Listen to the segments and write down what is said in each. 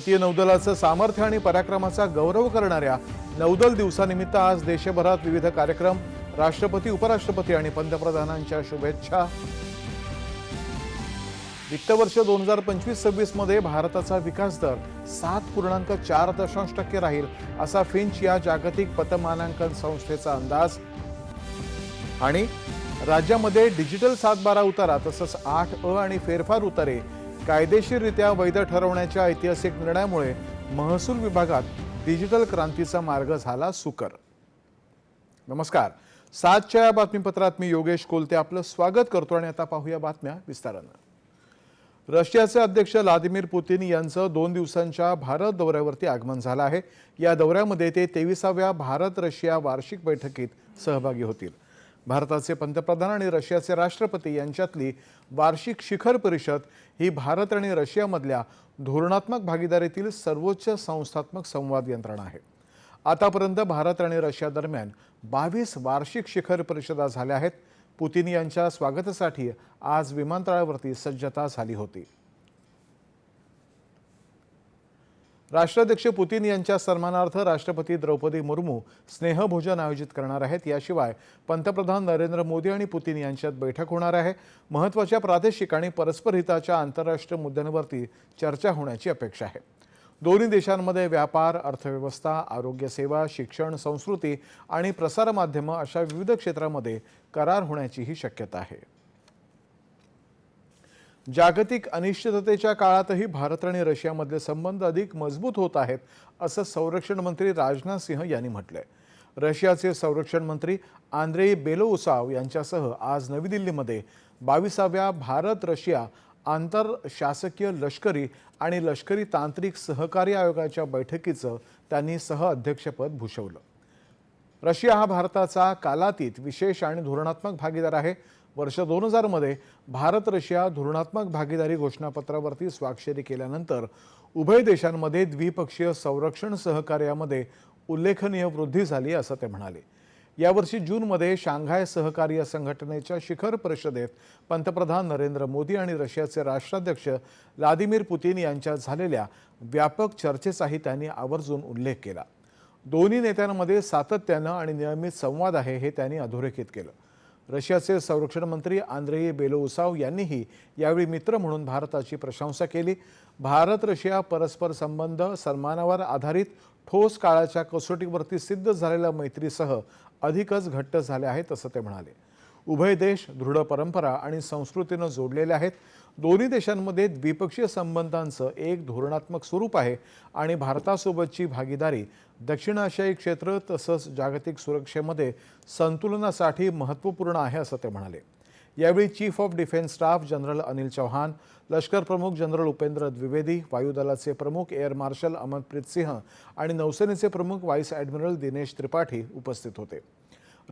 भारतीय नौदलाचं सामर्थ्य आणि पराक्रमाचा गौरव करणाऱ्या नौदल दिवसानिमित्त आज देशभरात विविध कार्यक्रम राष्ट्रपती उपराष्ट्रपती आणि पंतप्रधानांच्या शुभेच्छा. वित्त वर्ष दोन हजार पंचवीस सव्वीसमध्ये भारताचा विकास दर सात पूर्णांक चार दशांश टक्के राहील असा फिंच या जागतिक पतमानांकन संस्थेचा अंदाज. आणि राज्यामध्ये डिजिटल सातबारा उतारा तसंच आठ अ आणि फेरफार उतारे कायदेशीररित्या वैध ठरवण्याच्या ऐतिहासिक निर्णयामुळे महसूल विभागात डिजिटल क्रांतीचा मार्ग झाला सुकर. नमस्कार. सातच्या या बातमीपत्रात मी योगेश कोलते आपलं स्वागत करतो आणि आता पाहूया बातम्या विस्तारानं. रशियाचे अध्यक्ष व्लादिमीर पुतीन यांचं दोन दिवसांच्या भारत दौऱ्यावरती आगमन झालं आहे. या दौऱ्यामध्ये ते तेविसाव्या भारत रशिया वार्षिक बैठकीत सहभागी होतील. भारताचे पंतप्रधान आणि रशियाचे राष्ट्रपती यांच्यातली वार्षिक शिखर परिषद ही भारत आणि रशियामधल्या धोरणात्मक भागीदारीतील सर्वोच्च संस्थात्मक संवाद यंत्रणा आहे. आतापर्यंत भारत आणि रशिया दरम्यान बावीस वार्षिक शिखर परिषदा झाल्या आहेत. पुतीन यांच्या स्वागतासाठी आज विमानतळावरती सज्जता झाली होती. राष्ट्राध्यक्ष पुतीन यांच्या सन्मानार्थ राष्ट्रपती द्रौपदी मुर्मू स्नेहभोजन आयोजित करणार आहेत. याशिवाय पंतप्रधान नरेंद्र मोदी आणि पुतीन यांच्यात बैठक होणार आहे. महत्त्वाच्या प्रादेशिक आणि परस्पर हिताच्या आंतरराष्ट्रीय मुद्द्यांवरती चर्चा होण्याची अपेक्षा आहे. दोन्ही देशांमध्ये व्यापार अर्थव्यवस्था आरोग्यसेवा शिक्षण संस्कृती आणि प्रसारमाध्यमं अशा विविध क्षेत्रामध्ये करार होण्याचीही शक्यता आहे. जागतिक अनिश्चिततेच्या काळातही भारत आणि रशियामधले संबंध अधिक मजबूत होत आहेत असं संरक्षण मंत्री राजनाथ सिंह यांनी म्हटलंय. रशियाचे संरक्षण मंत्री आंद्रेई बेलोउसाव यांच्यासह आज नवी दिल्लीमध्ये बावीसाव्या भारत रशिया आंतर शासकीय लष्करी आणि लष्करी तांत्रिक सहकार्य आयोगाच्या बैठकीचं त्यांनी सहअध्यक्षपद भूषवलं. रशिया हा भारताचा कालातीत विशेष आणि धोरणात्मक भागीदार आहे. वर्ष दोन हजारमध्ये भारत रशिया धोरणात्मक भागीदारी घोषणापत्रावरती स्वाक्षरी केल्यानंतर उभय देशांमध्ये द्विपक्षीय संरक्षण सहकार्यामध्ये उल्लेखनीय वृद्धी झाली असं ते म्हणाले. यावर्षी जूनमध्ये शांघाय सहकार्य संघटनेच्या शिखर परिषदेत पंतप्रधान नरेंद्र मोदी आणि रशियाचे राष्ट्राध्यक्ष व्लादिमीर पुतीन यांच्यात झालेल्या व्यापक चर्चेचाही त्यांनी आवर्जून उल्लेख केला. दोन्ही नेत्यांमध्ये सातत्यानं आणि नियमित संवाद आहे हे त्यांनी अधोरेखित केलं. रशियाचे संरक्षण मंत्री आंद्रेई बेलोउसाव यांनीही यावेळी मित्र म्हणून भारताची प्रशंसा केली. भारत रशिया परस्पर संबंध सन्मानावर आधारित ठोस काळाच्या कसोटीवरती सिद्ध झालेल्या मैत्रीसह अधिकच घट्ट झाले आहेत असं ते म्हणाले. उभय देश दृढ परंपरा आणि संस्कृतीनं जोडलेले आहेत. दोन्ही देशांमध्ये द्विपक्षीय संबंधांचं एक धोरणात्मक स्वरूप आहे आणि भारतासोबतची भागीदारी दक्षिण आशियाई क्षेत्र तसंच जागतिक सुरक्षेमध्ये संतुलनासाठी महत्त्वपूर्ण आहे असं ते म्हणाले. यावेळी chief of defence staff general Anil Chauhan लष्कर प्रमुख जनरल उपेंद्र द्विवेदी वायुदलाचे प्रमुख एअर मार्शल अमनप्रीत सिंह आणि नौसेनेचे प्रमुख व्हाईस ॲडमिरल दिनेश त्रिपाठी उपस्थित होते.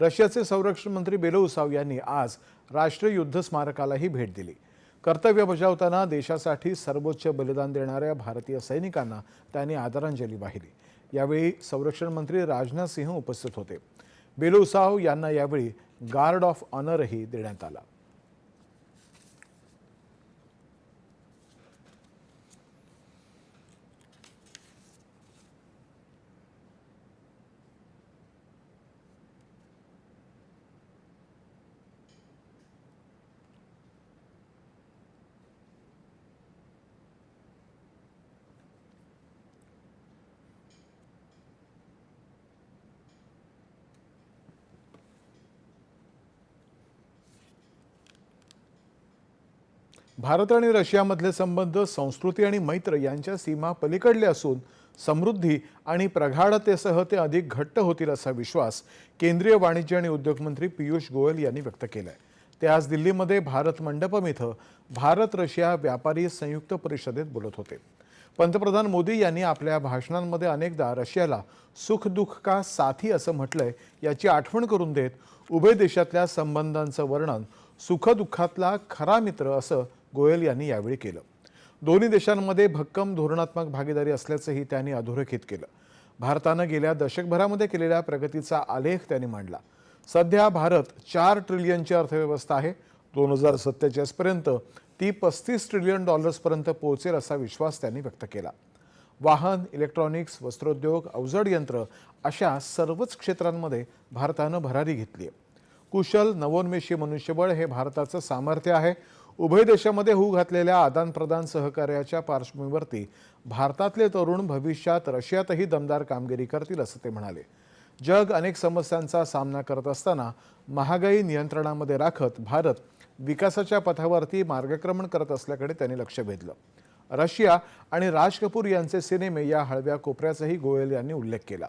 रशियाचे संरक्षण मंत्री बेलोउसाव यांनी आज राष्ट्रीय युद्ध स्मारकालाही भेट दिली. कर्तव्य बजावताना देशासाठी सर्वोच्च बलिदान देणाऱ्या भारतीय सैनिकांना त्यांनी आदरांजली वाहिली. यावेळी संरक्षण मंत्री राजनाथ सिंह उपस्थित होते. बेलोउसाव यांना यावेळी गार्ड ऑफ ऑनरही देण्यात आला. भारत आणि रशियामधले संबंध संस्कृती आणि मैत्र यांच्या सीमा पलीकडले असून समृद्धी आणि प्रगाढतेसह ते अधिक घट्ट होतील असा विश्वास केंद्रीय वाणिज्य आणि उद्योग मंत्री पियुष गोयल यांनी व्यक्त केला आहे ते आज दिल्लीमध्ये भारत मंडपम इथं भारत रशिया व्यापारी संयुक्त परिषदेत बोलत होते. पंतप्रधान मोदी यांनी आपल्या भाषणांमध्ये अनेकदा रशियाला सुखदुःख का साथी असं म्हटलंय याची आठवण करून देत उभय देशातल्या संबंधांचं वर्णन सुखदुःखातला खरा मित्र असं गोयल यांनी यावेळी केलं. दोन्ही देशांमध्ये भक्कम धोरणात्मक भागीदारी असल्याचंही त्यांनी अधोरेखित केलं. भारतानं गेल्या दशकभरामध्ये केलेल्या प्रगतीचा आलेख त्यांनी मांडला. सध्या भारत चार ट्रिलियनची अर्थव्यवस्था आहे. दोन हजार सत्तेचाळीसपर्यंत ती पस्तीस ट्रिलियन डॉलर्सपर्यंत पोहोचेल असा विश्वास त्यांनी व्यक्त केला. वाहन इलेक्ट्रॉनिक्स वस्त्रोद्योग अवजड यंत्र अशा सर्वच क्षेत्रांमध्ये भारतानं भरारी घेतली आहे कुशल नवोन्मेषी मनुष्यबळ हे भारताचं सामर्थ्य आहे. उभय देशामध्ये होऊ घातलेल्या आदानप्रदान सहकार्याच्या पार्श्वभूमीवरती भारतातले तरुण भविष्यात रशियातही दमदार कामगिरी करतील असं ते म्हणाले. जग अनेक समस्यांचा सामना करत असताना महागाई नियंत्रणामध्ये राखत भारत विकासाच्या पथावरती मार्गक्रमण करत असल्याकडे त्यांनी लक्ष वेधलं. रशिया आणि राज कपूर यांचे सिनेमे या हळव्या कोपऱ्याचाही गोयल यांनी उल्लेख केला.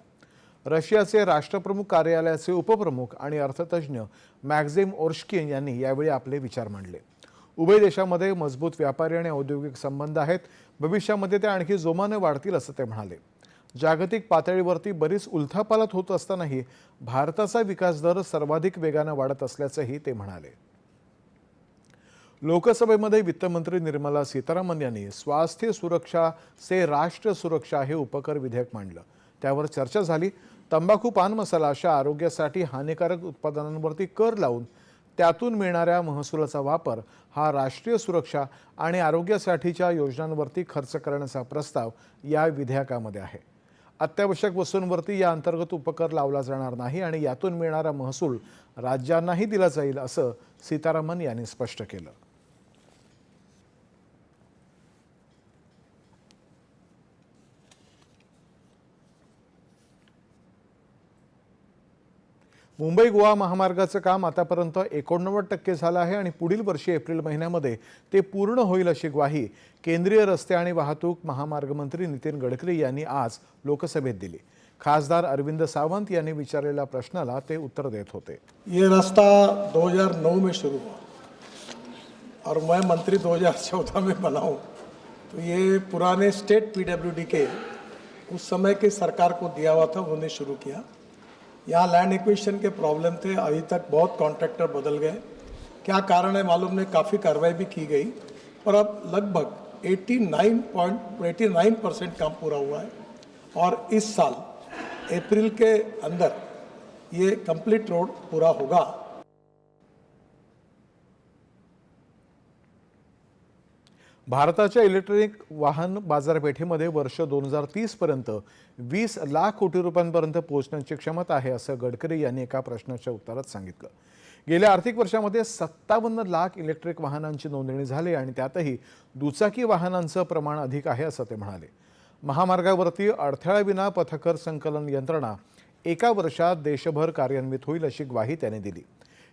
रशियाचे राष्ट्रप्रमुख कार्यालयाचे उपप्रमुख आणि अर्थतज्ज्ञ मॅक्झिम ओर्शकिन यांनी यावेळी आपले विचार मांडले. उभय देशामध्ये मजबूत व्यापारी आणि औद्योगिक संबंध आहेत. भविष्यामध्ये ते आणखी जोमाने वाढतील असं ते म्हणाले. जागतिक पातळीवरती बरीच उलथापालथ होत असतानाही भारताचा विकास दर सर्वाधिक वेगानं वाढत असल्याचंही ते म्हणाले. लोकसभेमध्ये वित्तमंत्री निर्मला सीतारामन यांनी स्वास्थ्य सुरक्षा से राष्ट्र सुरक्षा हे उपकर विधेयक मांडलं. त्यावर चर्चा झाली. तंबाखू पान मसाला अशा आरोग्यासाठी हानिकारक उत्पादनांवरती कर लावून त्यातून मिळणाऱ्या महसुलाचा वापर हा राष्ट्रीय सुरक्षा आणि आरोग्यासाठीच्या योजनांवरती खर्च करण्याचा प्रस्ताव या विधेयकामध्ये आहे. अत्यावश्यक वस्तूंवरती या अंतर्गत उपकर लावला जाणार नाही आणि यातून मिळणारा महसूल राज्यांनाही दिला जाईल असं सीतारामन यांनी स्पष्ट केलं. मुंबई गोवा महामार्गाचं काम आतापर्यंत एकोणनव्वद टक्के झालं आहे आणि पुढील वर्षी एप्रिल महिन्यामध्ये ते पूर्ण होईल अशी ग्वाही केंद्रीय रस्ते आणि वाहतूक महामार्ग मंत्री नितीन गडकरी यांनी आज लोकसभेत दिली. खासदार अरविंद सावंत यांनी विचारलेल्या प्रश्नाला ते उत्तर देत होते. ये रास्ता 2009 में शुरू हुआ। और मैं मंत्री 2014 में बना हूँ। तो ये पुराने स्टेट पीडब्ल्यूडी के उस समय की सरकार को दिया हुआ था उन्होंने शुरू किया। यहाँ लैंड इक्वेशन के प्रॉब्लम थे, अभी तक बहुत कॉन्ट्रैक्टर बदल गए। क्या कारण है मालूम नहीं, काफ़ी कार्रवाई भी की गई। और अब लगभग 89 पॉइंट 89 परसेंट काम पूरा हुआ है। और इस साल अप्रैल के अंदर ये कंप्लीट रोड पूरा होगा। भारताच्या इलेक्ट्रॉनिक वाहन बाजारपेठेमध्ये वर्ष दोन हजार तीसपर्यंत वीस लाख कोटी रुपयांपर्यंत पोहोचण्याची क्षमता आहे असं गडकरी यांनी एका प्रश्नाच्या उत्तरात सांगितलं. गेल्या आर्थिक वर्षामध्ये सत्तावन्न लाख इलेक्ट्रिक वाहनांची नोंदणी झाली आणि त्यातही दुचाकी वाहनांचं प्रमाण अधिक आहे असं ते म्हणाले. महामार्गावरती अडथळ्याविना पथकर संकलन यंत्रणा एका वर्षात देशभर कार्यान्वित होईल अशी ग्वाही त्यांनी दिली.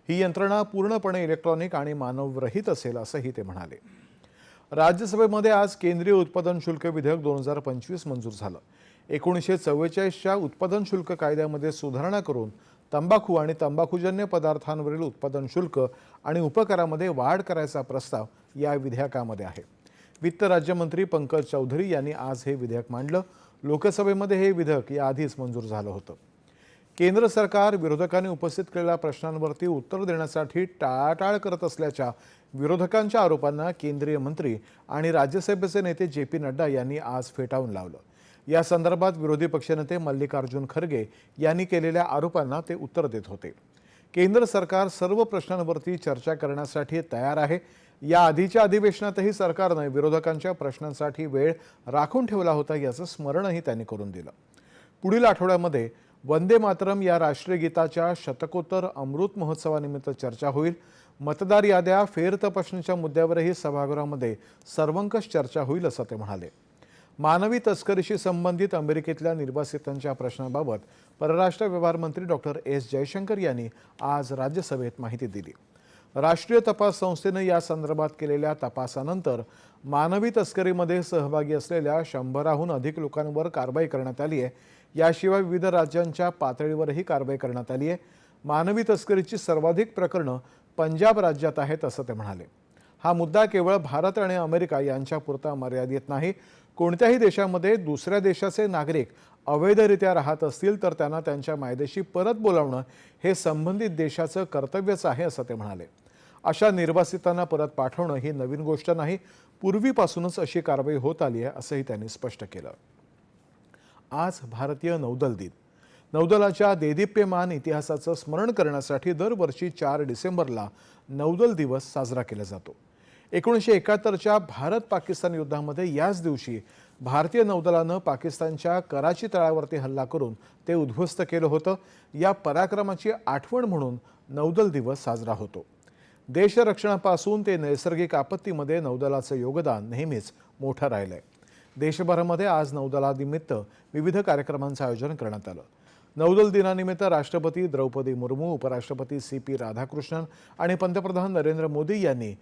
ही यंत्रणा पूर्णपणे इलेक्ट्रॉनिक आणि मानवरहित असेल असंही ते म्हणाले. राज्यसभेमध्ये आज केंद्रीय उत्पादन शुल्क विधेयक दोन हजार पंचवीस मंजूर झालं. एकोणीसशे चव्वेचाळीसच्या उत्पादन शुल्क कायद्यामध्ये सुधारणा करून तंबाखू आणि तंबाखूजन्य पदार्थांवरील उत्पादन शुल्क आणि उपकरामध्ये वाढ करायचा प्रस्ताव या विधेयकामध्ये आहे. वित्त राज्यमंत्री पंकज चौधरी यांनी आज हे विधेयक मांडलं. लोकसभेमध्ये हे विधेयक याआधीच मंजूर झालं होतं. केंद्र सरकार विरोधकांनी उपस्थित केलेल्या प्रश्नांवरती उत्तर देण्यासाठी टाळाटाळ करत असल्याच्या विरोधकांच्या आरोपांना केंद्रीय मंत्री आणि राज्यसभेचे नेते जे पी नड्डा यांनी आज फेटाळून लावलं. या संदर्भात विरोधी पक्षनेते मल्लिकार्जुन खरगे यांनी केलेल्या आरोपांना ते उत्तर देत होते. केंद्र सरकार सर्व प्रश्नांवरती चर्चा करण्यासाठी तयार आहे. या आधीच्या अधिवेशनातही सरकारनं विरोधकांच्या प्रश्नांसाठी वेळ राखून ठेवला होता याचं स्मरणही त्यांनी करून दिलं. पुढील आठवड्यामध्ये वंदे मातरम या राष्ट्रीय गीताच्या शतकोत्तर अमृत महोत्सवानिमित्त चर्चा होईल. मतदार याद्या फेर तपासणीच्या मुद्द्यावरही सभागृहामध्ये सर्वंकष चर्चा होईल असं ते म्हणाले. मानवी तस्करीशी संबंधित अमेरिकेतल्या निर्वासितांच्या प्रश्नाबाबत परराष्ट्र व्यवहार मंत्री डॉक्टर एस. जयशंकर यांनी आज राज्यसभेत माहिती दिली. राष्ट्रीय तपास संस्थेनं या संदर्भात केलेल्या तपासानंतर मानवी तस्करीमध्ये सहभागी असलेल्या शंभराहून अधिक लोकांवर कारवाई करण्यात आली आहे. याशिवाय विविध राज्यांच्या पातळीवरही कारवाई करण्यात आली आहे. मानवी तस्करीची सर्वाधिक प्रकरणं पंजाब राज्यात आहेत असं ते म्हणाले. हा मुद्दा केवळ भारत आणि अमेरिका यांच्यापुरता मर्यादित नाही. कोणत्याही देशामध्ये दुसऱ्या देशाचे नागरिक अवैधरित्या राहत असतील तर त्यांना त्यांच्या मायदेशी परत बोलावणं हे संबंधित देशाचं कर्तव्यच आहे असं ते म्हणाले. अशा निर्वासितांना परत पाठवणं ही नवीन गोष्ट नाही. पूर्वीपासूनच अशी कारवाई होत आली आहे असंही त्यांनी स्पष्ट केलं. आज भारतीय नौदल दिन. नौदलाच्या देदीप्यमान इतिहासाचं स्मरण करण्यासाठी दरवर्षी चार डिसेंबरला नौदल दिवस साजरा केला जातो. एकोणीसशे एकाहत्तरच्या भारत पाकिस्तान युद्धामध्ये याच दिवशी भारतीय नौदलानं पाकिस्तानच्या कराची तळावरती हल्ला करून ते उद्ध्वस्त केलं होतं. या पराक्रमाची आठवण म्हणून नौदल दिवस साजरा होतो. देशरक्षणापासून ते नैसर्गिक आपत्तीमध्ये नौदलाचं योगदान नेहमीच मोठं राहिलं आहे देशभरामध्ये आज नौदलानिमित्त विविध कार्यक्रमांचं आयोजन करण्यात आलं. नौदल दिनानिमित्त राष्ट्रपती द्रौपदी मुर्मू उपराष्ट्रपती सी पी राधाकृष्णन आणि पंतप्रधान नरेंद्र मोदी यांनी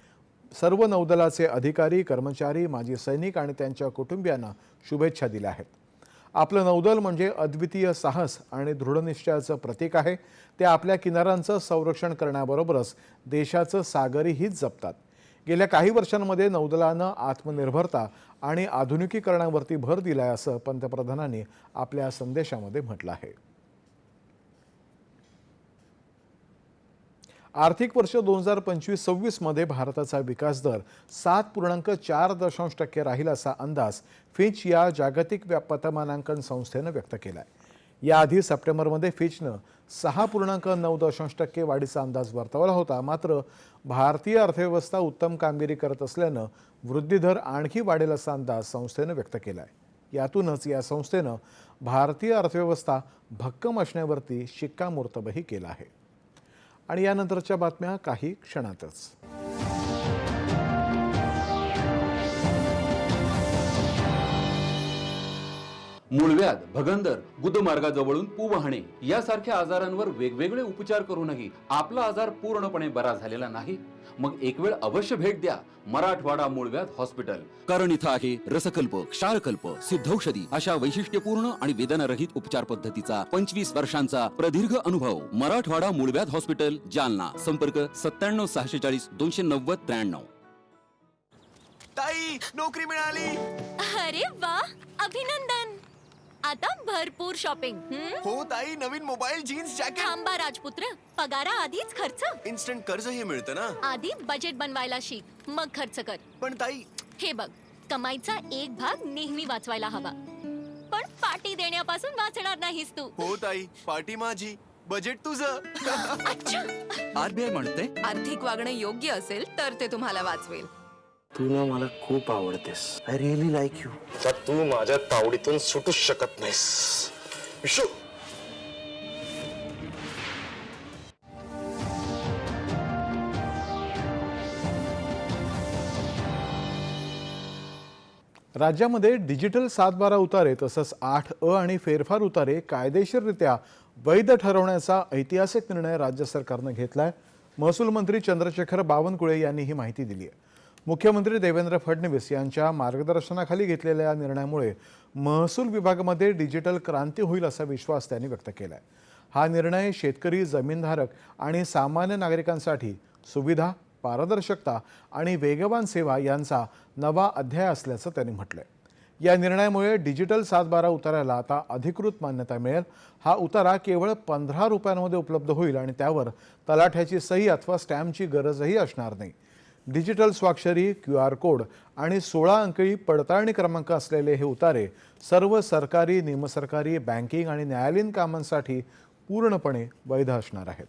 सर्व नौदलाचे अधिकारी कर्मचारी माजी सैनिक आणि त्यांच्या कुटुंबियांना शुभेच्छा दिल्या आहेत. आपलं नौदल म्हणजे अद्वितीय साहस आणि दृढनिश्चयाचं प्रतीक आहे. ते आपल्या किनाऱ्यांचं संरक्षण करण्याबरोबरच देशाचं सागरीहीच जपतात. गेल्या काही वर्षांमध्ये नौदलानं आत्मनिर्भरता आणि आधुनिकीकरणावरती भर दिलाय असं पंतप्रधानांनी आपल्या संदेशामध्ये म्हटलं आहे. आर्थिक वर्ष दोन हजार पंचवीस सव्वीसमध्ये भारताचा विकास दर सात पूर्णांक चार दशांश टक्के राहील असा अंदाज फिच या जागतिक पतमानांकन संस्थेनं व्यक्त केला आहे याआधी सप्टेंबरमध्ये फिचनं सहा पूर्णांक नऊ दशांश टक्के वाढीचा अंदाज वर्तवला होता. मात्र भारतीय अर्थव्यवस्था उत्तम कामगिरी करत असल्यानं वृद्धिदर आणखी वाढेल असा अंदाज संस्थेनं व्यक्त केला आहे यातूनच या संस्थेनं भारतीय अर्थव्यवस्था भक्कम असण्यावरती शिक्कामोर्तबही केला आहे. आणि यानंतरच्या बातम्या काही क्षणातच. मूळव्याध भगंदर गुदमार्गाजवळून पू वाहणे यासारख्या आजारांवर वेगवेगळे उपचार करूनही आपला आजार पूर्णपणे बरा झालेला नाही. मग एक वेळ अवश्य भेट द्या. मराठवाडा मूळव्याध हॉस्पिटल. कारण इथं आहे रसकल्प क्षारकल्प सिद्धौषधी अशा वैशिष्ट्यपूर्ण आणि वेदनारहित उपचार पद्धतीचा पंचवीस वर्षांचा प्रदीर्घ अनुभव मराठवाडा मूळव्याध हॉस्पिटल जालना. संपर्क सत्त्याण्णव सहाशे चाळीस दोनशे नव्वद त्र्याण्णव. ताई नोकरी मिळाली. अरे वा अभिनंदन. आता भरपूर शॉपिंग हं? हो ताई नवीन मोबाईल जीन्स जॅकेट थांबा राजपुत्र पगारा आधीच खर्च. इन्स्टंट कर्ज हे मिळतं ना? आधी बजेट बनवायला शिक मग खर्च कर. पण ताई हे बघ कमाईचा एक भाग नेहमी वाचवायला हवा. पण पार्टी देण्यापासून वाचणार नाहीस तू. हो ताई पार्टी माझी. बजेट तुझं. अच्छा. आरबीआय म्हणते. आर्थिक वागणं योग्य असेल तर ते तुम्हाला वाचवेल. तू ना मला खूप आवडतेस. आय रिअली लाईक यू तर तू माझ्या तावडीतून सुटूच शकत नाहीस. विशू राज्यामध्ये डिजिटल सातबारा उतारे तसंच आठ अ आणि फेरफार उतारे कायदेशीररित्या वैध ठरवण्याचा ऐतिहासिक निर्णय राज्य सरकारनं घेतलाय. महसूल मंत्री चंद्रशेखर बावनकुळे यांनी ही माहिती दिली आहे. मुख्यमंत्री देवेंद्र फडणवीस यांच्या मार्गदर्शनाखाली घेतलेल्या या निर्णयामुळे महसूल विभागामध्ये डिजिटल क्रांती होईल असा विश्वास त्यांनी व्यक्त केला आहे हा निर्णय शेतकरी जमीनधारक आणि सामान्य नागरिकांसाठी सुविधा पारदर्शकता आणि वेगवान सेवा यांचा नवा अध्याय असल्याचं त्यांनी म्हटलंय. या निर्णयामुळे डिजिटल सातबारा उताऱ्याला आता अधिकृत मान्यता मिळेल. हा उतारा केवळ पंधरा रुपयांमध्ये उपलब्ध होईल आणि त्यावर तलाठ्याची सही अथवा स्टॅम्पची गरजही असणार नाही. डिजिटल स्वाक्षरी क्यू आर कोड आणि सोळा अंकी पडताळणी क्रमांक असलेले हे उतारे सर्व सरकारी निमसरकारी बँकिंग आणि न्यायालयीन कामांसाठी पूर्णपणे वैध असणार आहेत.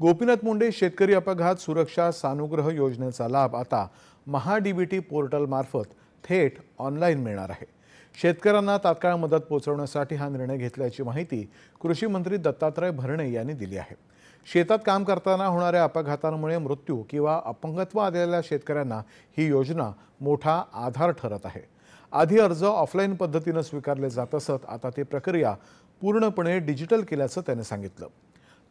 गोपीनाथ मुंडे शेतकरी अपघात सुरक्षा सानुग्रह योजनेचा लाभ आता महाडीबीटी पोर्टलमार्फत थेट ऑनलाईन मिळणार आहे. शेतकऱ्यांना तात्काळ मदत पोहोचवण्यासाठी हा निर्णय घेतल्याची माहिती कृषी मंत्री दत्तात्रय भरणे यांनी दिली आहे. शेतात काम करताना होणाऱ्या अपघातांमुळे मृत्यू किंवा अपंगत्व आलेल्या शेतकऱ्यांना ही योजना मोठा आधार ठरत आहे. आधी अर्ज ऑफलाईन पद्धतीनं स्वीकारले जात असत आता ती प्रक्रिया पूर्णपणे डिजिटल केल्याचं त्याने सांगितलं.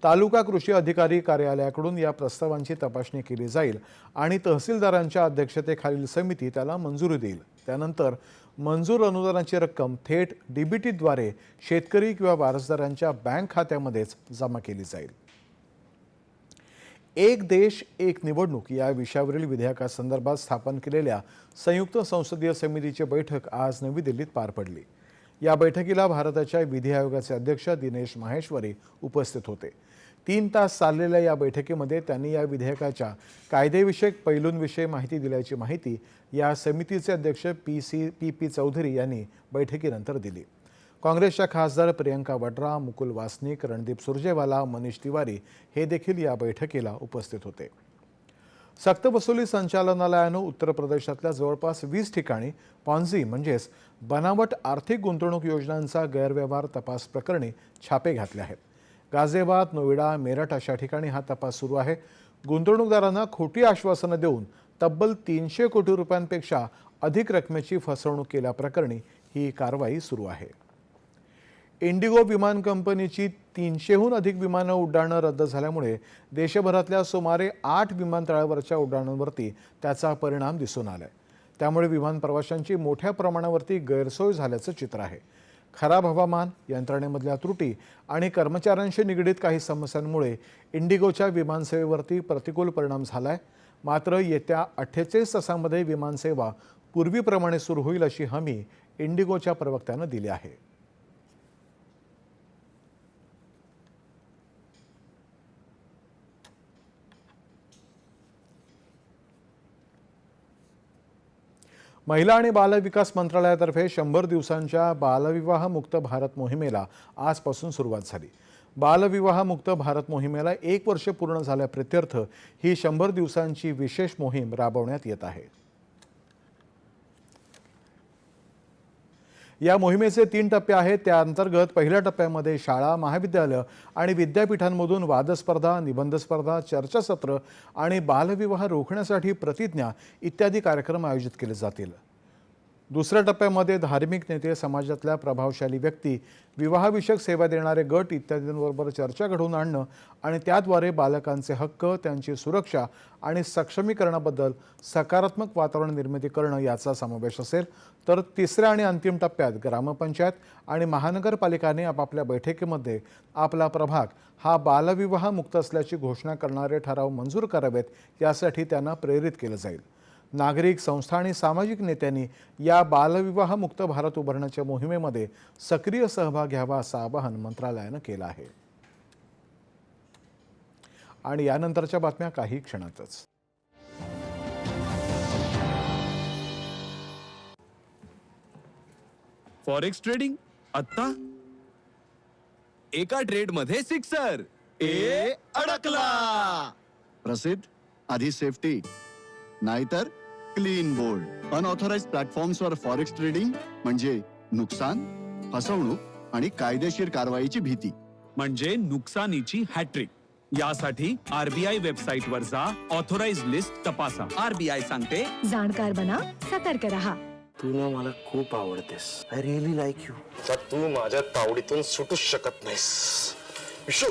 तालुका कृषी अधिकारी कार्यालयाकडून या प्रस्तावांची तपासणी केली जाईल आणि तहसीलदारांच्या अध्यक्षतेखालील समिती त्याला मंजुरी देईल. त्यानंतर मंजूर अनुदानाची रक्कम थेट डीबीटीद्वारे शेतकरी किंवा वारसदारांच्या बँक खात्यामध्येच जमा केली जाईल. एक देश एक निवडणूक या विषयावरील विधेयकासंदर्भात स्थापन केलेल्या संयुक्त संसदीय समितीची बैठक आज नवी दिल्लीत पार पडली. या बैठकीला भारताच्या विधी आयोगाचे अध्यक्ष दिनेश माहेश्वरी उपस्थित होते. तीन तास चाललेल्या या बैठकीमध्ये त्यांनी या विधेयकाच्या कायदेविषयक पैलूंविषयी माहिती दिल्याची माहिती या समितीचे अध्यक्ष P C P P Chaudhary यांनी बैठकीनंतर दिली. काँग्रेसच्या खासदार प्रियंका वड्रा मुकुल वासनिक रणदीप सुरजेवाला मनीष तिवारी हे देखील या बैठकीला उपस्थित होते. सक्तवसुली संचालनालयानं उत्तर प्रदेशातल्या जवळपास वीस ठिकाणी पॉन्झी म्हणजेच बनावट आर्थिक गुंतवणूक योजनांचा गैरव्यवहार तपास प्रकरणी छापे घातले आहेत. गाझियाबाद नोएडा मेरठ अशा ठिकाणी हा तपास सुरू आहे. गुंतवणूकदारांना खोटी आश्वासनं देऊन तब्बल तीनशे कोटी रुपयांपेक्षा अधिक रकमेची फसवणूक केल्याप्रकरणी ही कारवाई सुरू आहे. इंडिगो विमान कंपनीची तीनशेहून अधिक विमानं उड्डाणं रद्द झाल्यामुळे देशभरातल्या सुमारे आठ विमानतळावरच्या उड्डाणांवरती त्याचा परिणाम दिसून आला आहे त्यामुळे विमान प्रवाशांची मोठ्या प्रमाणावरती गैरसोय झाल्याचं चित्र आहे. खराब हवामान यंत्रणेमधल्या त्रुटी आणि कर्मचाऱ्यांशी निगडीत काही समस्यांमुळे इंडिगोच्या विमानसेवेवरती प्रतिकूल परिणाम झाला आहे मात्र येत्या अठ्ठेचाळीस तासांमध्ये विमानसेवा पूर्वीप्रमाणे सुरू होईल अशी हमी इंडिगोच्या प्रवक्त्यानं दिली आहे. महिला आणि बालविकास मंत्रालयातर्फे शंभर दिवसांच्या बालविवाह मुक्त भारत मोहिमेला आजपासून सुरुवात झाली. बालविवाह मुक्त भारत मोहिमेला एक वर्ष पूर्ण झाल्याप्रित्यर्थ ही शंभर दिवसांची विशेष मोहीम राबवण्यात येत आहे. या मोहिमेचे तीन टप्पे आहेत. त्या अंतर्गत पहिल्या टप्प्यामध्ये शाळा महाविद्यालय आणि विद्यापीठांमधून वादस्पर्धा निबंध स्पर्धा चर्चासत्र आणि बालविवाह रोखण्यासाठी प्रतिज्ञा इत्यादी कार्यक्रम आयोजित केले जातील. दुसऱ्या टप्प्यामध्ये धार्मिक नेते समाजातल्या प्रभावशाली व्यक्ती विवाहविषयक सेवा देणारे गट इत्यादींबरोबर चर्चा घडवून आणणं आणि त्याद्वारे बालकांचे हक्क त्यांची सुरक्षा आणि सक्षमीकरणाबद्दल सकारात्मक वातावरण निर्मिती करणं याचा समावेश असेल. तर तिसऱ्या आणि अंतिम टप्प्यात ग्रामपंचायत आणि महानगरपालिकाने आपापल्या बैठकीमध्ये आपला प्रभाग हा बालविवाह मुक्त असल्याची घोषणा करणारे ठराव मंजूर करावेत यासाठी त्यांना प्रेरित केलं जाईल. नागरिक संस्था आणि सामाजिक नेत्यांनी या बालविवाह मुक्त भारत उभारण्याच्या मोहिमेमध्ये सक्रिय सहभाग घ्यावा असं आवाहन मंत्रालयानं केलं आहे. आणि यानंतरच्या बातम्या काही क्षणातच. फॉरेक्स ट्रेडिंग आत्ता? एका ट्रेडमध्ये सिक्सर ए अडकला. प्रसिद्ध आधी सेफ्टी नाहीतर क्लीन बोल्ड अनऑथोराइज प्लॅटफॉर्म्सवर फॉरेक्स ट्रेडिंग म्हणजे नुकसान फसवणूक आणि कायदेशीर कारवाईची भीती. म्हणजे नुकसानीची हॅट्रिक. यासाठी आरबीआय वेबसाईट वर जा ऑथोराइज लिस्ट तपासा. आरबीआय सांगते जाणकार बना सतर्क रहा. तू ना मला खूप आवडतेस. आय रिअली लाईक यू तू माझ्या तावडीतून सुटूच शकत नाहीस. विशू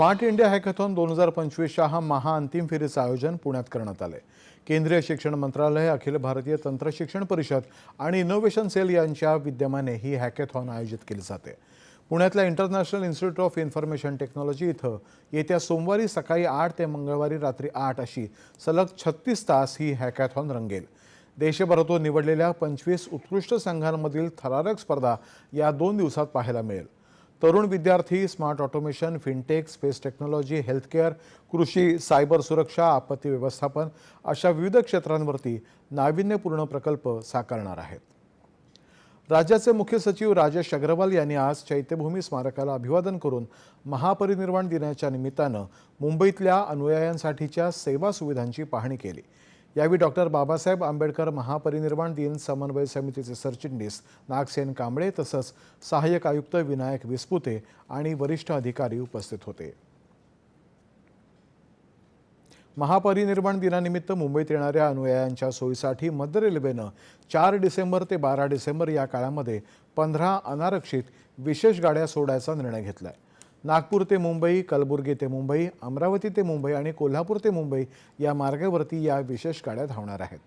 स्मार्ट इंडिया हॅकॅथॉन दोन हजार पंचवीसच्या हा महाअंतिम फेरीचं आयोजन पुण्यात करण्यात आलं आहे केंद्रीय शिक्षण मंत्रालय अखिल भारतीय तंत्रशिक्षण परिषद आणि इनोव्हेशन सेल यांच्या विद्यमाने ही हॅकॅथॉन आयोजित केली जाते. पुण्यातल्या international institute of information technology इथं येत्या सोमवारी सकाळी आठ ते मंगळवारी रात्री आठ अशी सलग छत्तीस तास ही हॅकॅथॉन रंगेल. देशभरातून निवडलेल्या पंचवीस उत्कृष्ट संघांमधील थरारक स्पर्धा या दोन दिवसात पाहायला मिळेल. तरुण विद्यार्थी smart automation fintech space technology healthcare कृषी सायबर सुरक्षा आपत्ती व्यवस्थापन अशा विविध क्षेत्रांवरती नाविन्यपूर्ण प्रकल्प साकारणार आहेत. राज्याचे मुख्य सचिव राजेश अग्रवाल यांनी आज चैत्यभूमी स्मारकाला अभिवादन करून महापरिनिर्वाण दिनाच्या निमित्तानं मुंबईतल्या अनुयायांसाठीच्या सेवा सुविधांची पाहणी केली. यावेळी डॉक्टर बाबासाहेब आंबेडकर महापरिनिर्वाण दिन समन्वय समितीचे सरचिटणीस नागसेन कांबळे तसंच सहाय्यक आयुक्त विनायक विस्पुते आणि वरिष्ठ अधिकारी उपस्थित होते. महापरिनिर्वाण दिनानिमित्त मुंबईत येणाऱ्या अनुयायांच्या सोयीसाठी मध्य रेल्वेनं चार डिसेंबर ते बारा डिसेंबर या काळामध्ये पंधरा अनारक्षित विशेष गाड्या सोडायचा निर्णय घेतला आहे नागपूर ते मुंबई कलबुर्गी ते मुंबई अमरावती ते मुंबई आणि कोल्हापूर ते मुंबई या मार्गावरती या विशेष गाड्या धावणार आहेत.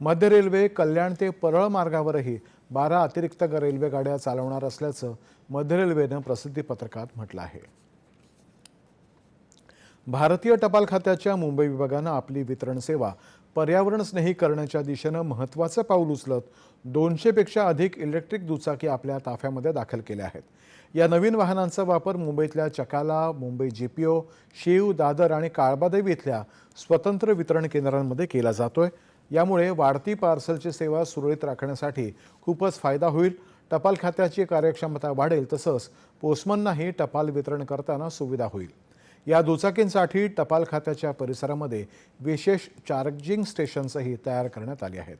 मध्य रेल्वे कल्याण ते परळ मार्गावरही बारा अतिरिक्त रेल्वे गाड्या चालवणार असल्याचं मध्य रेल्वेनं प्रसिद्धीपत्रकात म्हटलं आहे. भारतीय टपाल खात्याच्या मुंबई विभागानं आपली वितरण सेवा पर्यावरणस्नेही करण्याच्या दिशेनं महत्त्वाचं पाऊल उचलत दोनशेपेक्षा अधिक इलेक्ट्रिक दुचाकी आपल्या ताफ्यामध्ये दाखल केल्या आहेत. या नवीन वाहनांचा वापर मुंबईतल्या Chakala Mumbai G P O Shiv Dadar आणि काळबादेवी इथल्या स्वतंत्र वितरण केंद्रांमध्ये केला जातोय. यामुळे वाढती पार्सलची सेवा सुरळीत राखण्यासाठी खूपच फायदा होईल. टपाल खात्याची कार्यक्षमता वाढेल तसंच पोस्टमननाही टपाल वितरण करताना सुविधा होईल. या दुचाकींसाठी टपाल खात्याच्या परिसरामध्ये विशेष चार्जिंग स्टेशन्सही तयार करण्यात आली आहेत.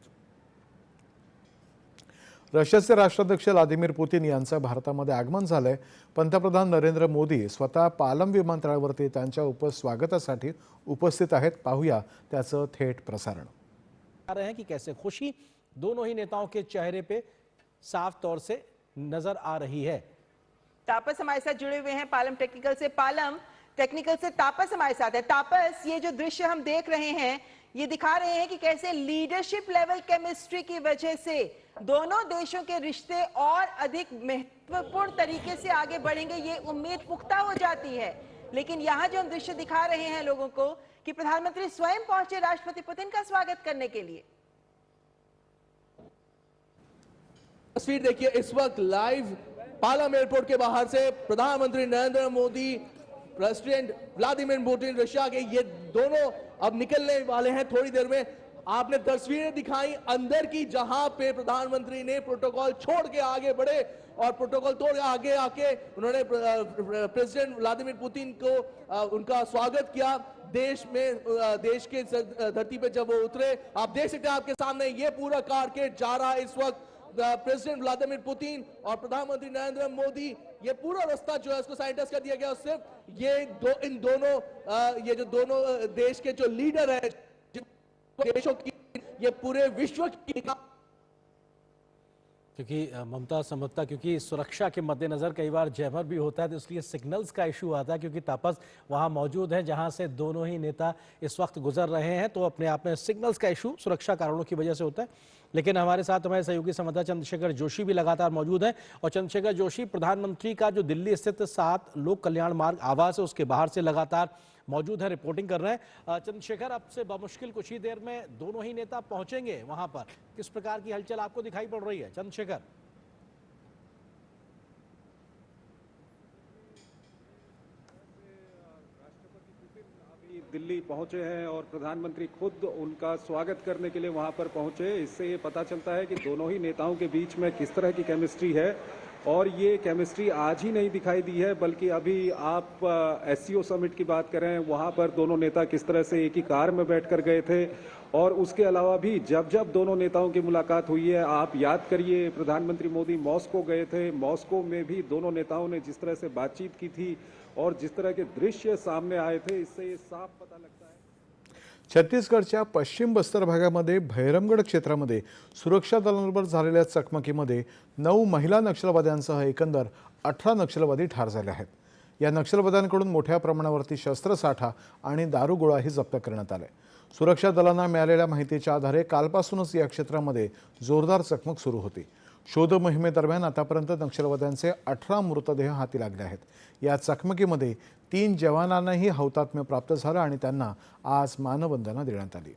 रशियाचे राष्ट्राध्यक्ष व्लादिमीर पुतीन यांचं भारतामध्ये आगमन झालंय. पंतप्रधान नरेंद्र मोदी स्वतः पालम विमानतळावरती त्यांच्या उप स्वागतासाठी उपस्थित आहेत. पाहूया त्याचं थेट प्रसारण. आ रहे हैं कि कैसे खुशी दोनों ही नेताओं के चेहरे पे साफ तौर से नजर आ रही है। तापस हमारे साथ जुड़े हुए हैं पालम टेक्निकल से। पालम टेक्निकल से तापस हमारे साथ है। तापस ये जो दृश्य हम देख रहे हैं ये दिखा रहे हैं कि कैसे लीडरशिप लेवल केमिस्ट्री की वजह से दोनों देशों के रिश्ते और अधिक महत्वपूर्ण तरीके से आगे बढ़ेंगे, ये उम्मीद पुख्ता हो जाती है। लेकिन यहाँ जो हम दृश्य दिखा रहे हैं लोगों को कि प्रधानमंत्री स्वयं पहुँचे राष्ट्रपति पुतिन का स्वागत करने के लिए। तस्वीर देखिए, इस वक्त लाइव पालम एयरपोर्ट के बाहर से प्रधानमंत्री Narendra Modi, president Vladimir Putin, Russia के, ये दोनों अब निकलने वाले हैं थोड़ी देर में। आपने तस्वीरें दिखाई, अंदर की जहाँ पे प्रधानमंत्री ने प्रोटोकॉल छोड़ के आगे बढ़े और प्रोटोकॉल तोड़ आगे आके उन्होंने प्रेसिडेंट व्लादिमीर पुतिन को उनका स्वागत किया। देश में देश के धरती पे जब वो उतरे, आप देख सकते हैं आपके सामने ये पूरा कारकेट जा रहा है इस वक्त। प्रेसिडेंट व्लादिमीर पुतिन और प्रधानमंत्री नरेंद्र मोदी ये पूरा रास्ता जो है उसको साइंटिस्ट कर दिया गया और सिर्फ़ ये दो इन दोनों आ, ये जो दोनों देश के जो लीडर है देशों की ये पूरे विश्व की क्योंकि ममता समझता क्योंकि सुरक्षा के मद्देनजर कई बार जयभर भी होता है तो इसलिए सिग्नल्स का इशू आता है, क्योंकि तापस वहाँ मौजूद है, जहाँ से दोनों ही नेता इस वक्त गुजर रहे हैं तो अपने आप में सिग्नल्स का इशू सुरक्षा कारणों की वजह से होता है। लेकिन हमारे साथ हमारे सहयोगी संवाददाता चंद्रशेखर जोशी भी लगातार मौजूद हैं, और चंद्रशेखर जोशी प्रधानमंत्री का जो दिल्ली स्थित सात लोक कल्याण मार्ग आवास है, उसके बाहर से लगातार मौजूद है रिपोर्टिंग कर रहे हैं। चंद्रशेखर अब से बमुश्किल कुछ ही देर में दोनों ही नेता पहुँचेंगे वहाँ पर। किस प्रकार की हलचल आपको दिखाई पड़ रही है? चंद्रशेखर। दिल्ली पहुँचे हैं और प्रधानमंत्री खुद उनका स्वागत करने के लिए वहाँ पर पहुँचे। इससे ये पता चलता है कि दोनों ही नेताओं के बीच में किस तरह की केमिस्ट्री है। और ये केमिस्ट्री आज ही नहीं दिखाई दी है, बल्कि अभी आप एससीओ समिट की बात करें, वहाँ पर दोनों नेता किस तरह से एक ही कार में बैठकर गए थे, और उसके अलावा भी जब जब दोनों नेताओं की मुलाकात हुई है, आप याद करिए, प्रधानमंत्री मोदी मॉस्को गए थे, मॉस्को में भी दोनों नेताओं ने जिस तरह से बातचीत की थी, और जिस तरह के दृश्य सामने आए थे, इससे ये साफ़ पता लगता छत्तीसगडच्या पश्चिम बस्तर भागामध्ये भैरमगड क्षेत्रामध्ये सुरक्षा दलांबरोबर झालेल्या चकमकीमध्ये नऊ महिला नक्षलवाद्यांसह एकंदर अठरा नक्षलवादी ठार झाले आहेत. या नक्षलवाद्यांकडून मोठ्या प्रमाणावरती शस्त्रसाठा आणि दारुगोळाही जप्त करण्यात आले. सुरक्षा दलांना मिळालेल्या माहितीच्या आधारे कालपासूनच या क्षेत्रामध्ये जोरदार चकमक सुरू होती. शोध मोहिमेदरम्यान आतापर्यंत नक्षलवाद्यांचे अठरा मृतदेह हाती लागले आहेत. या चकमकीमध्ये तीन जवानांनाही हौतात्म्य प्राप्त झालं आणि त्यांना आज मानवंदना देण्यात आली.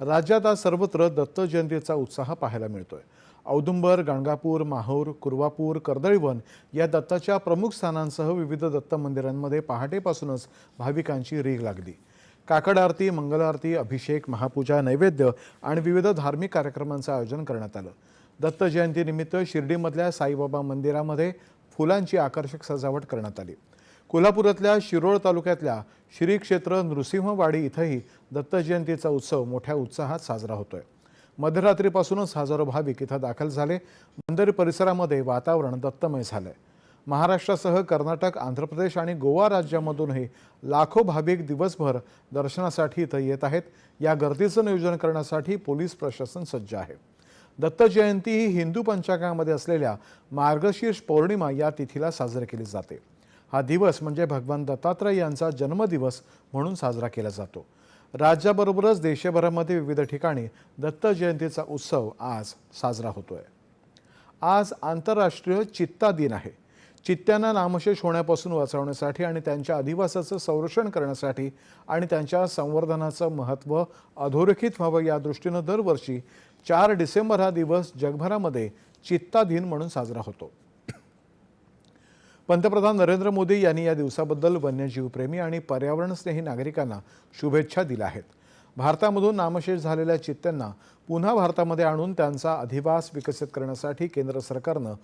राज्यात आज सर्वत्र दत्त जयंतीचा उत्साह पाहायला मिळतोय. औदुंबर गाणगापूर माहूर कुरवापूर कर्दळीवन या दत्ताच्या प्रमुख स्थानांसह विविध दत्त मंदिरांमध्ये पहाटेपासूनच भाविकांची रीघ लागली. काकड आरती मंगल आरती अभिषेक महापूजा नैवेद्य आणि विविध धार्मिक कार्यक्रमांचं आयोजन करण्यात आलं. दत्त जयंतीनिमित्त शिर्डीमधल्या साईबाबा मंदिरामध्ये फुलांची आकर्षक सजावट करण्यात आली. कोल्हापुरातल्या शिरोळ तालुक्यातल्या श्री क्षेत्र नृसिंहवाडी इथंही दत्त जयंतीचा उत्सव मोठ्या उत्साहात साजरा होतोय. मध्यरात्रीपासूनच हजारो भाविक इथं दाखल झाले. मंदिर परिसरामध्ये वातावरण दत्तमय झालंय. महाराष्ट्रासह कर्नाटक आंध्र प्रदेश आणि गोवा राज्यामधूनही लाखो भाविक दिवसभर दर्शनासाठी इथं येत आहेत. या गर्दीचं नियोजन करण्यासाठी पोलीस प्रशासन सज्ज आहे. दत्त जयंती ही हिंदू पंचांगामध्ये असलेल्या मार्गशीर्ष पौर्णिमा या तिथीला साजरी केली जाते. हा दिवस म्हणजे भगवान दत्तात्रय यांचा जन्मदिवस म्हणून साजरा केला जातो. राज्याबरोबरच देशभरामध्ये विविध ठिकाणी दत्त जयंतीचा उत्सव आज साजरा होतोय. आज आंतरराष्ट्रीय चित्ता दिन आहे. चित्त्यांना नामशेष होण्यापासून वाचवण्यासाठी आणि त्यांच्या अधिवासाचं संरक्षण करण्यासाठी आणि त्यांच्या संवर्धनाचं महत्त्व अधोरेखित व्हावं या दृष्टीनं दरवर्षी चार डिसेंबर हा दिवस जगभरामध्ये चित्ता दिन म्हणून साजरा होतो. पंतप्रधान नरेंद्र मोदी यांनी या दिवसाबद्दल वन्यजीवप्रेमी आणि पर्यावरणस्नेही नागरिकांना शुभेच्छा दिल्या आहेत. भारतामधून नामशेष झालेल्या चित्त्यांना पुन्हा भारतामध्ये आणून त्यांचा अधिवास विकसित करण्यासाठी केंद्र सरकारनं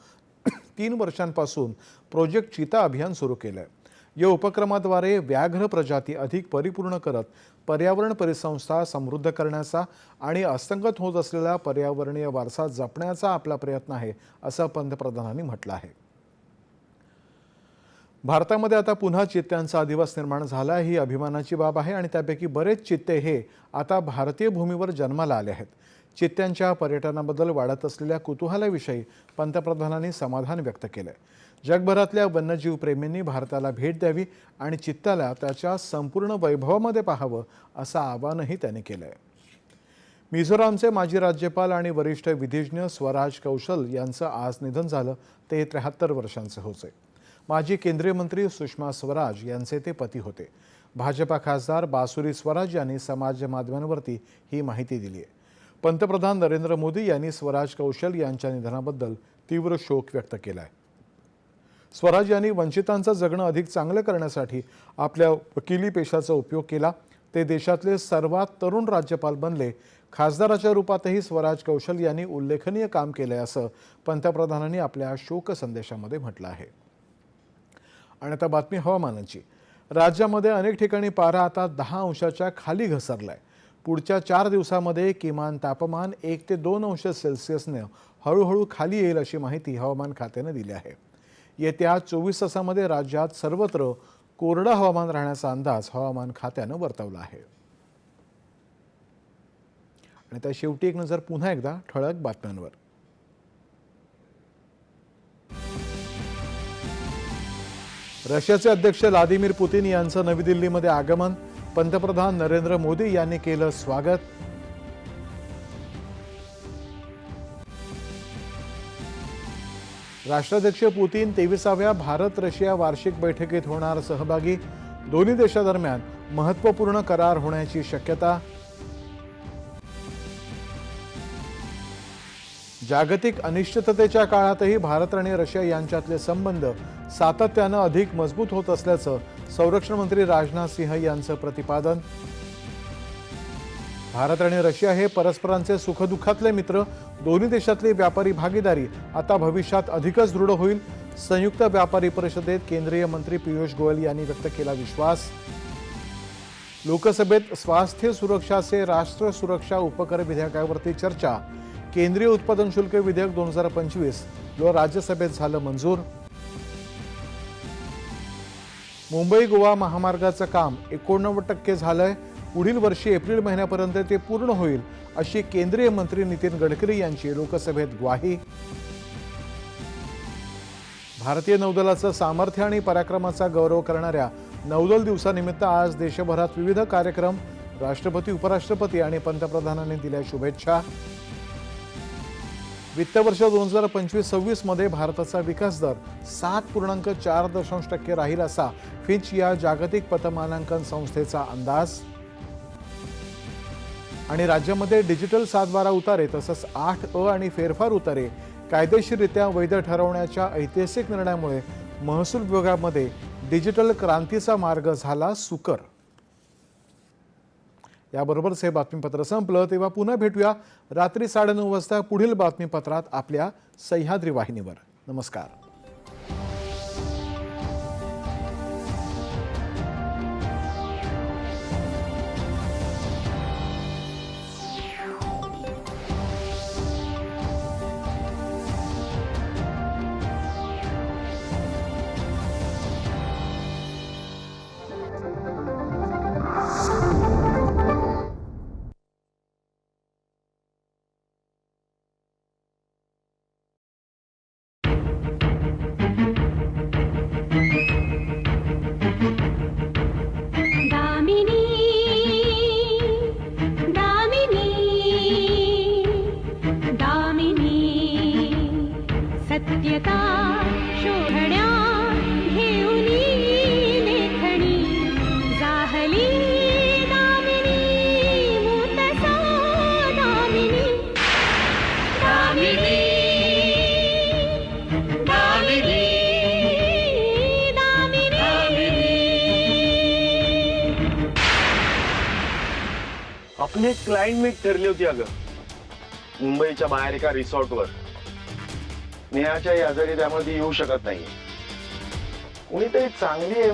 तीन वर्षांपासून प्रोजेक्ट चिता अभियान सुरू केलं आहे या उपक्रमाद्वारे व्याघ्र प्रजाती अधिक परिपूर्ण करत पर्यावरण परिसंस्था समृद्ध करण्याचा आणि अस्तंगत होत असलेला पर्यावरणीय वारसा जपण्याचा आपला प्रयत्न आहे असं पंतप्रधानांनी म्हटलं आहे. भारतामध्ये आता पुन्हा चित्त्यांचा अधिवास निर्माण झाला ही अभिमानाची बाब आहे आणि त्यापैकी बरेच चित्ते हे आता भारतीय भूमीवर जन्माला आले आहेत. चित्त्यांच्या पर्यटनाबद्दल वाढत असलेल्या कुतूहलाविषयी पंतप्रधानांनी समाधान व्यक्त केलं जगभरातल्या वन्यजीव प्रेमींनी भारताला भेट द्यावी आणि चित्ताला त्याच्या संपूर्ण वैभवामध्ये पाहावं असं आवाहनही त्यांनी केलं आहे मिझोरामचे माजी राज्यपाल आणि वरिष्ठ विधिज्ञ स्वराज कौशल यांचं आज निधन झालं ते त्र्याहत्तर वर्षांचे होते. माजी केंद्रीय मंत्री सुषमा स्वराज यांचे ते पती होते. भाजपा खासदार बासुरी स्वराज यांनी समाज माध्यमांवरती ही माहिती दिली आहे पंतप्रधान नरेंद्र मोदी यांनी स्वराज कौशल यांच्या निधनाबद्दल तीव्र शोक व्यक्त केला आहे स्वराज यांनी वंचितांचं जगणं अधिक चांगलं करण्यासाठी आपल्या वकिली पेशाचा उपयोग केला. ते देशातले सर्वात तरुण राज्यपाल बनले. खासदाराच्या रूपातही स्वराज कौशल यांनी उल्लेखनीय काम केलंय असं पंतप्रधानांनी आपल्या शोक संदेशामध्ये म्हटलं आहे. आणि आता बातमी हवामानाची. राज्यामध्ये अनेक ठिकाणी पारा आता दहा अंशाच्या खाली घसरलाय. पुढच्या चार दिवसामध्ये किमान तापमान एक ते दोन अंश सेल्सिअसनं हळूहळू खाली येईल अशी माहिती हवामान खात्यानं दिली आहे. येत्या चोवीस तासामध्ये राज्यात सर्वत्र कोरडं हवामान राहण्याचा अंदाज हवामान खात्यानं वर्तवला आहे. आणि त्या शेवटी एक नजर पुन्हा एकदा ठळक बातम्यांवर. रशियाचे अध्यक्ष व्लादिमीर पुतीन यांचं नवी दिल्लीमध्ये आगमन पंतप्रधान नरेंद्र मोदी यांनी केलं स्वागत. राष्ट्राध्यक्ष पुतीन तेविसाव्या भारत रशिया वार्षिक बैठकीत होणार सहभागी. दोन्ही देशादरम्यान महत्त्वपूर्ण करार होण्याची शक्यता जागतिक अनिश्चिततेच्या काळातही भारत आणि रशिया यांच्यातले संबंध सातत्यानं अधिक मजबूत होत असल्याचं संरक्षण मंत्री राजनाथ सिंह यांचं प्रतिपादन. भारत आणि रशिया हे परस्परांचे सुखदुःखातले मित्र. दोन्ही देशातली व्यापारी भागीदारी आता भविष्यात अधिकच दृढ होईल. संयुक्त व्यापारी परिषदेत केंद्रीय मंत्री पियुष गोयल यांनी व्यक्त केला विश्वास. लोकसभेत स्वास्थ्य सुरक्षाचे राष्ट्र सुरक्षा उपकर विधेयकावरती चर्चा. केंद्रीय उत्पादन शुल्क विधेयक दोन हजार पंचवीस राज्यसभेत झालं मंजूर. मुंबई गोवा महामार्गाचं काम एकोणनव्वद टक्के झालंय. पुढील वर्षी एप्रिल महिन्यापर्यंत ते पूर्ण होईल अशी केंद्रीय मंत्री नितीन गडकरी यांची लोकसभेत ग्वाही. भारतीय नौदलाचं सामर्थ्य आणि पराक्रमाचा गौरव करणाऱ्या नौदल दिवसानिमित्त आज देशभरात विविध कार्यक्रम राष्ट्रपती उपराष्ट्रपती आणि पंतप्रधानांनी दिल्या शुभेच्छा. वित्तवर्ष दोन हजार पंचवीस सव्वीसमध्ये भारताचा विकास दर सात पूर्णांक चार दशांश टक्के राहील असा फिच या जागतिक पतमानांकन संस्थेचा अंदाज. आणि राज्यामध्ये डिजिटल सातबारा उतारे तसंच आठ अ आणि फेरफार उतारे कायदेशीररित्या वैध ठरवण्याच्या ऐतिहासिक निर्णयामुळे महसूल विभागामध्ये डिजिटल क्रांतीचा मार्ग झाला सुकर. याबरोबरच हे बातमीपत्र संपलं तेव्हा पुन्हा भेटूया रात्री साडेनऊ वाजता पुढील बातमीपत्रात आपल्या सह्याद्री वाहिनीवर. नमस्कार. ब्लाइंड मीट ठरली होती अगं. मुंबईच्या बाहेर एका रिसॉर्टवर. नेहाच्या आजारी त्यामध्ये येऊ शकत नाही कोणीतरी चांगली